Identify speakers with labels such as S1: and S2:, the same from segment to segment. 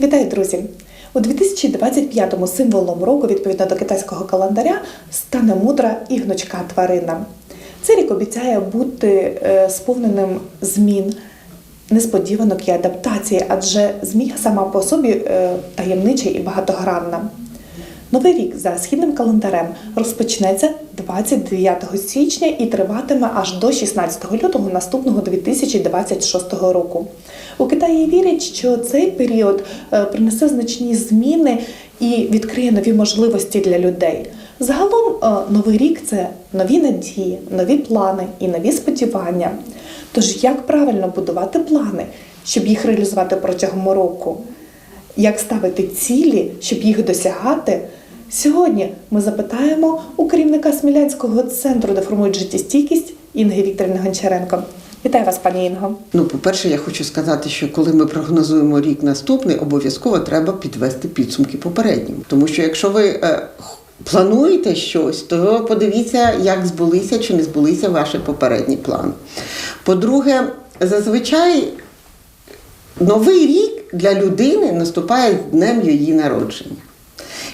S1: Вітаю, друзі! У 2025-му символом року, відповідно до китайського календаря, стане мудра і гнучка тварина. Цей рік обіцяє бути е, сповненим змін, несподіванок і адаптації, адже змія сама по собі е, таємнича і багатогранна. Новий рік за східним календарем розпочнеться 29 січня і триватиме аж до 16 лютого наступного 2026 року. У Китаї вірять, що цей період е, принесе значні зміни і відкриє нові можливості для людей. Загалом, е, новий рік це нові надії, нові плани і нові сподівання. Тож, як правильно будувати плани, щоб їх реалізувати протягом року? Як ставити цілі, щоб їх досягати? Сьогодні ми запитаємо у керівника Смілянського центру, де формують життєстійкість Інги Вікторівни Гончаренко. Вітаю вас, пані Інго.
S2: Ну, по-перше, я хочу сказати, що коли ми прогнозуємо рік наступний, обов'язково треба підвести підсумки попереднім. Тому що якщо ви е, плануєте щось, то подивіться, як збулися чи не збулися ваші попередні плани. По-друге, зазвичай новий рік для людини наступає днем її народження.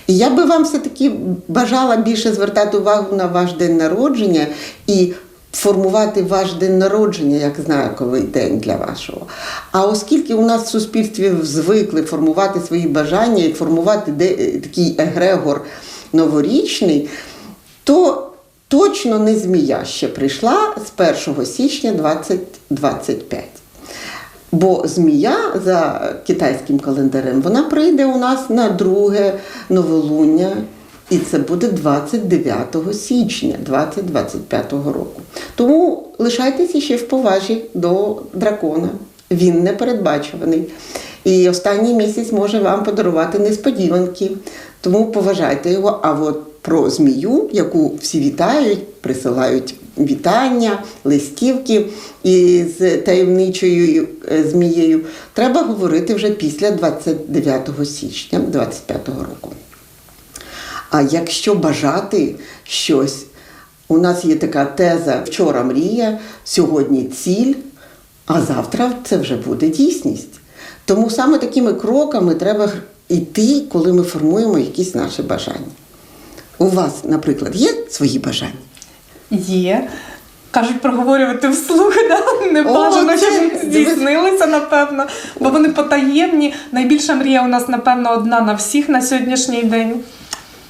S2: І я би вам все-таки бажала більше звертати увагу на ваш день народження і формувати ваш день народження як знаковий день для вашого. А оскільки у нас в суспільстві звикли формувати свої бажання і формувати такий егрегор новорічний, то точно не змія ще прийшла з 1 січня 2025. Бо змія за китайським календарем вона прийде у нас на друге новолуння, і це буде 29 січня 2025 року. Тому лишайтеся ще в повазі до дракона. Він непередбачуваний. І останній місяць може вам подарувати несподіванки. Тому поважайте його. А от про змію, яку всі вітають, присилають вітання, листівки із таємничою е, змією, треба говорити вже після 29 січня 2025 року. А якщо бажати щось, у нас є така теза вчора мрія, сьогодні ціль, а завтра це вже буде дійсність. Тому саме такими кроками треба йти, коли ми формуємо якісь наші бажання. У вас, наприклад, є свої бажання?
S1: Є. Кажуть, проговорювати вслух, да? не бажано, щоб здійснилися, напевно, бо вони потаємні. Найбільша мрія у нас, напевно, одна на всіх на сьогоднішній день.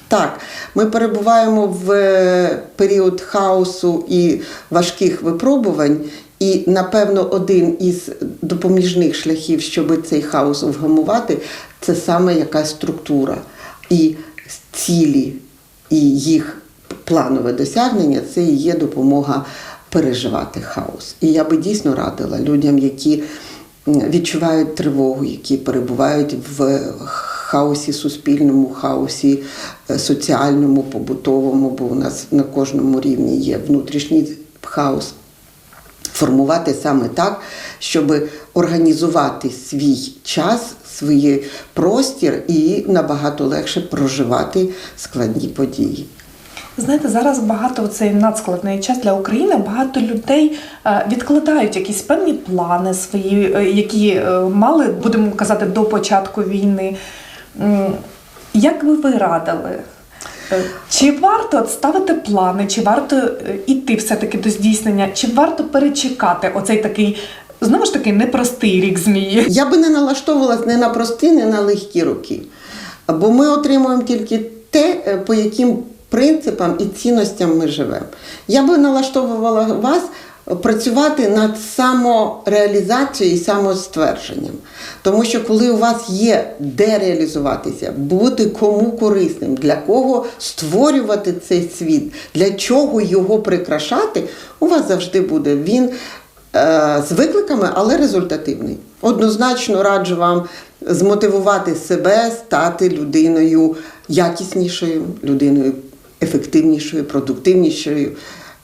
S2: Так, ми перебуваємо в е, період хаосу і важких випробувань, і, напевно, один із допоміжних шляхів, щоб цей хаос вгамувати, це саме якась структура. І цілі, і їх планове досягнення це і є допомога переживати хаос. І я би дійсно радила людям, які відчувають тривогу, які перебувають в хаосі суспільному, хаосі е, соціальному, побутовому, бо у нас на кожному рівні є внутрішній хаос. Формувати саме так, щоб організувати свій час, свій простір і набагато легше проживати складні події.
S1: Знаєте, зараз багато цей надскладний час для України. Багато людей е, відкладають якісь певні плани свої, е, які е, мали, будемо казати, до початку війни. Як би ви радили? Чи варто ставити плани, чи варто іти все-таки до здійснення, чи варто перечекати оцей такий, знову ж таки, непростий рік змії?
S2: Я би не налаштовувалась не на прості, не на легкі роки. Бо ми отримуємо тільки те, по яким принципам і цінностям ми живемо. Я би налаштовувала вас працювати над самореалізацією і самоствердженням. Тому що коли у вас є де реалізуватися, бути кому корисним, для кого створювати цей світ, для чого його прикрашати, у вас завжди буде він е, з викликами, але результативний. Однозначно раджу вам змотивувати себе, стати людиною якіснішою, людиною ефективнішою, продуктивнішою.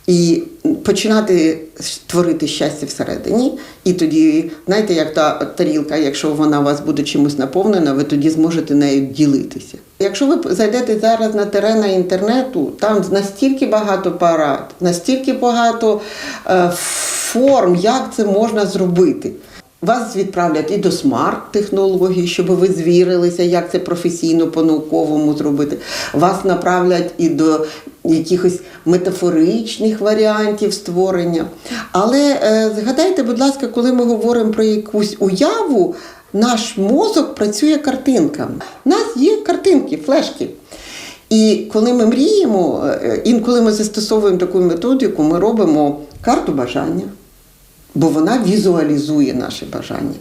S2: І починати творити щастя всередині, і тоді, знаєте, як та тарілка, якщо вона у вас буде чимось наповнена, ви тоді зможете нею ділитися. Якщо ви зайдете зараз на терени інтернету, там настільки багато парад, настільки багато е, форм, як це можна зробити. Вас відправлять і до смарт-технологій, щоб ви звірилися, як це професійно по-науковому зробити. Вас направлять і до якихось метафоричних варіантів створення. Але е, згадайте, будь ласка, коли ми говоримо про якусь уяву, наш мозок працює картинками. У нас є картинки, флешки. І коли ми мріємо, е, інколи ми застосовуємо таку методику, ми робимо карту бажання бо вона візуалізує наші бажання.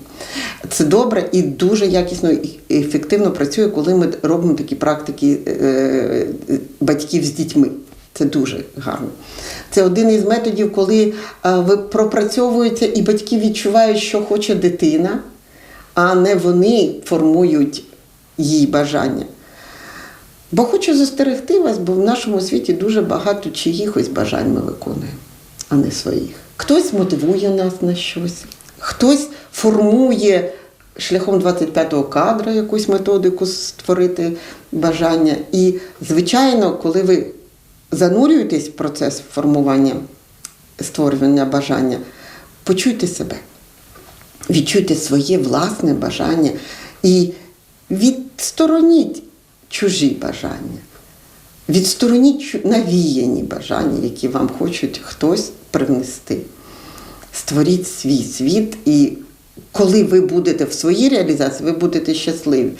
S2: Це добре і дуже якісно і ефективно працює, коли ми робимо такі практики е, е, батьків з дітьми. Це дуже гарно. Це один із методів, коли е, ви пропрацьовуєте і батьки відчувають, що хоче дитина, а не вони формують її бажання. Бо хочу застерегти вас, бо в нашому світі дуже багато чиїхось бажань ми виконуємо, а не своїх. Хтось мотивує нас на щось, хтось формує шляхом 25-го кадра якусь методику створити бажання. І, звичайно, коли ви занурюєтесь в процес формування створювання бажання, почуйте себе відчуйте своє власне бажання і відстороніть чужі бажання. Відстороніть навіяні бажання, які вам хочуть хтось привнести. Створіть свій світ, і коли ви будете в своїй реалізації, ви будете щасливі.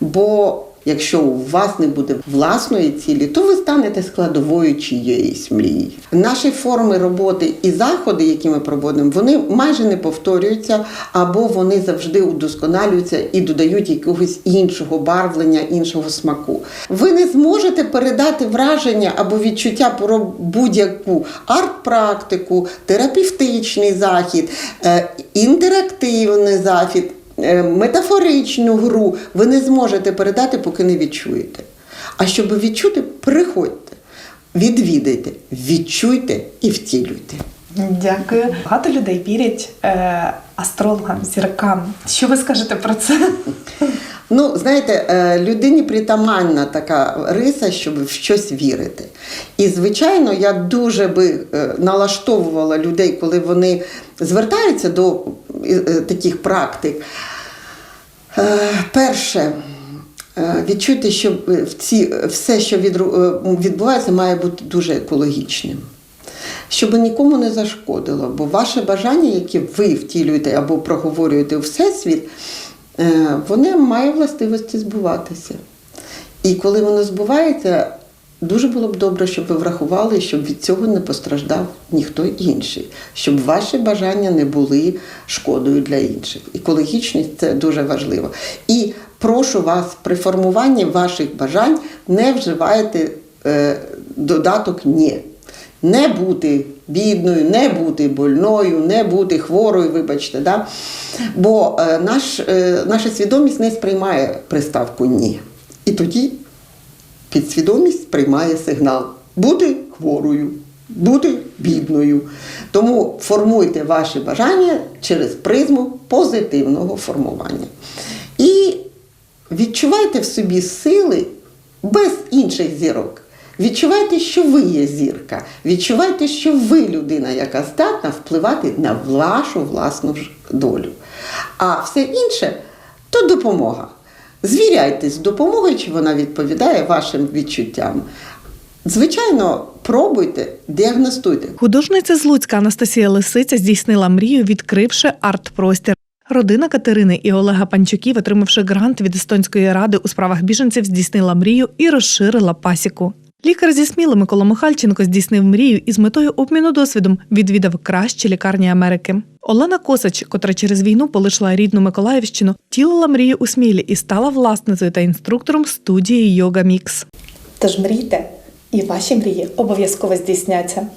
S2: Бо якщо у вас не буде власної цілі, то ви станете складовою чиєїсь мрії. Наші форми роботи і заходи, які ми проводимо, вони майже не повторюються, або вони завжди удосконалюються і додають якогось іншого барвлення, іншого смаку. Ви не зможете передати враження або відчуття про будь-яку арт-практику, терапевтичний захід, е, інтерактивний захід, метафоричну гру. Ви не зможете передати, поки не відчуєте. А щоб відчути, приходьте, відвідайте, відчуйте і втілюйте.
S1: Дякую. Багато людей вірять е, астрологам, зіркам. Що ви скажете про це?
S2: Ну, знаєте, е, людині притаманна така риса, щоб в щось вірити. І, звичайно, я дуже би е, налаштовувала людей, коли вони звертаються до е, е, таких практик. Е, Перше, е, відчуйте, що все, що е, відбувається, має бути дуже екологічним. Щоб нікому не зашкодило, бо ваше бажання, яке ви втілюєте або проговорюєте у всесвіт, е, воно має властивості збуватися. І коли воно збувається, дуже було б добре, щоб ви врахували, щоб від цього не постраждав ніхто інший, щоб ваші бажання не були шкодою для інших. Екологічність це дуже важливо. І прошу вас при формуванні ваших бажань не вживайте е, додаток ні. Не бути бідною, не бути больною, не бути хворою, вибачте. Да? Бо е, наш, е, наша свідомість не сприймає приставку ні. І тоді підсвідомість сприймає сигнал бути хворою, бути бідною. Тому формуйте ваші бажання через призму позитивного формування. І відчувайте в собі сили без інших зірок. Відчувайте, що ви є зірка. Відчувайте, що ви людина, яка здатна впливати на вашу власну долю. А все інше то допомога. Звіряйтесь з допомогою, чи вона відповідає вашим відчуттям. Звичайно, пробуйте, діагностуйте.
S1: Художниця з Луцька Анастасія Лисиця здійснила мрію, відкривши арт-простір. Родина Катерини і Олега Панчуків, отримавши грант від естонської ради у справах біженців, здійснила мрію і розширила пасіку. Лікар зі Сміли Микола Михальченко здійснив мрію і з метою обміну досвідом відвідав кращі лікарні Америки. Олена Косач, котра через війну полишила рідну Миколаївщину, тілила мрію у Смілі і стала власницею та інструктором студії Йога Мікс. Тож мрійте, і ваші мрії обов'язково здійсняться.